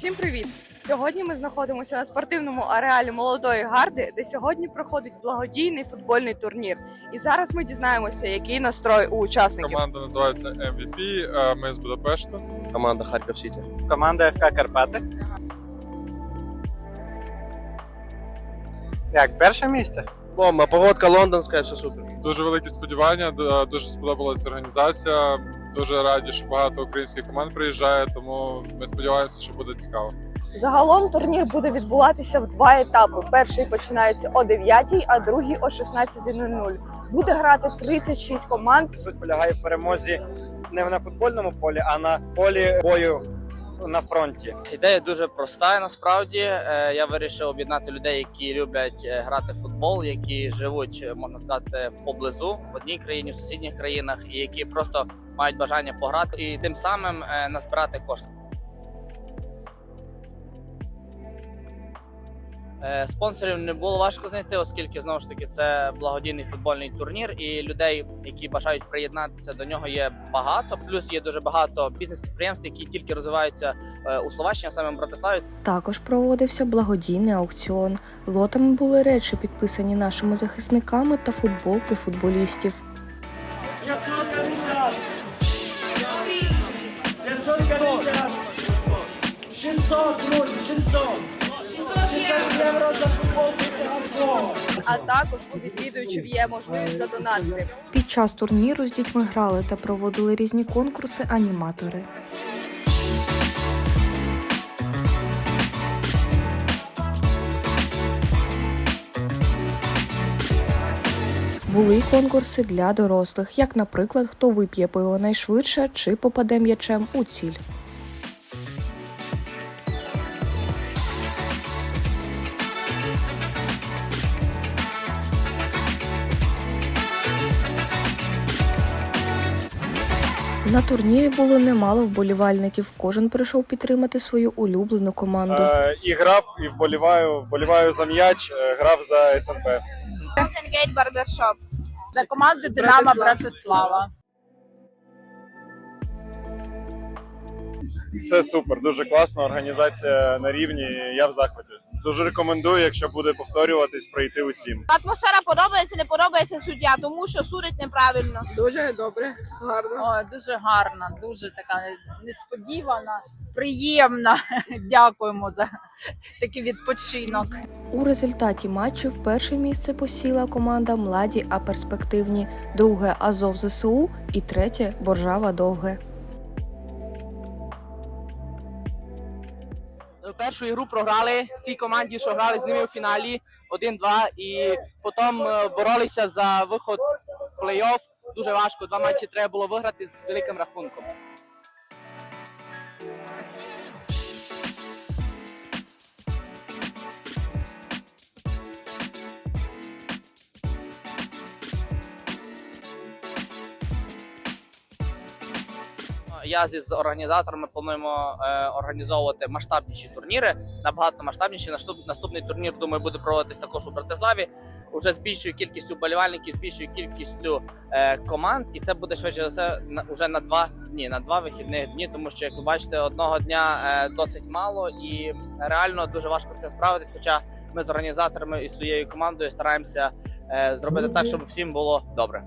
Всім привіт! Сьогодні ми знаходимося на спортивному ареалі молодої гарди, де сьогодні проходить благодійний футбольний турнір. І зараз ми дізнаємося, який настрой у учасників. Команда називається MVP. е, Ми з Будапешту. Команда Харків Сіті. Команда ФК Карпати. Як, перше місце? Бомба, погодка лондонська, все супер. Дуже великі сподівання. Дуже сподобалася організація. Дуже раді, що багато українських команд приїжджає, тому ми сподіваємося, що буде цікаво. Загалом турнір буде відбуватися в два етапи. Перший починається о 9, а другий о 16.00. Буде грати 36 команд. Суть полягає в перемозі не на футбольному полі, а на полі бою на фронті. Ідея дуже проста. Насправді Е, я вирішив об'єднати людей, які люблять е, грати в футбол, які живуть, е, можна сказати, поблизу в одній країні, в сусідніх країнах, і які просто мають бажання пограти і тим самим назбирати кошти. Спонсорів не було важко знайти, оскільки знову ж таки це благодійний футбольний турнір, і людей, які бажають приєднатися до нього, є багато. Плюс є дуже багато бізнес-підприємств, які тільки розвиваються е, у Словаччині, а саме в Братиславі. Також проводився благодійний аукціон. Лотами були речі, підписані нашими захисниками та футболки футболістів. А також у відвідувачів є можливість задонатити. Під час турніру з дітьми грали та проводили різні конкурси аніматори. Були конкурси для дорослих, як, наприклад, хто вип'є пиво найшвидше чи попаде м'ячем у ціль. На турнірі було немало вболівальників. Кожен прийшов підтримати свою улюблену команду. Е, і грав, і вболіваю, вболіваю за м'яч, е, грав за СНП. Барбершоп. за команди Динамо Братислава. Все супер, дуже класно. Організація на рівні. Я в захваті. Дуже рекомендую, якщо буде повторюватись, прийти усім. Атмосфера подобається, не подобається суддя, тому що судить неправильно. Дуже добре, гарно. О, дуже гарна, дуже така несподівана, приємна. Дякуємо за такий відпочинок. У результаті матчів перше місце посіла команда Младі, а перспективні, друге Азов ЗСУ і третє Боржава Довге. Першу ігру програли цій команді, що грали з ними у фіналі 1-2, і потім е, боролися за виход в плей-офф. Дуже важко. Два матчі треба було виграти з великим рахунком. Я зі з організаторами плануємо е, організовувати масштабніші турніри, набагато масштабніші. Наступ, наступний турнір, думаю, буде проводитись також у Братиславі. Уже з більшою кількістю болівальників, з більшою кількістю е, команд, і це буде швидше за все на уже на два дні, на два вихідних дні. Тому що, як ви бачите, одного дня е, досить мало і реально дуже важко з цим справитись. Хоча ми з організаторами і своєю командою стараємося е, зробити так, щоб всім було добре.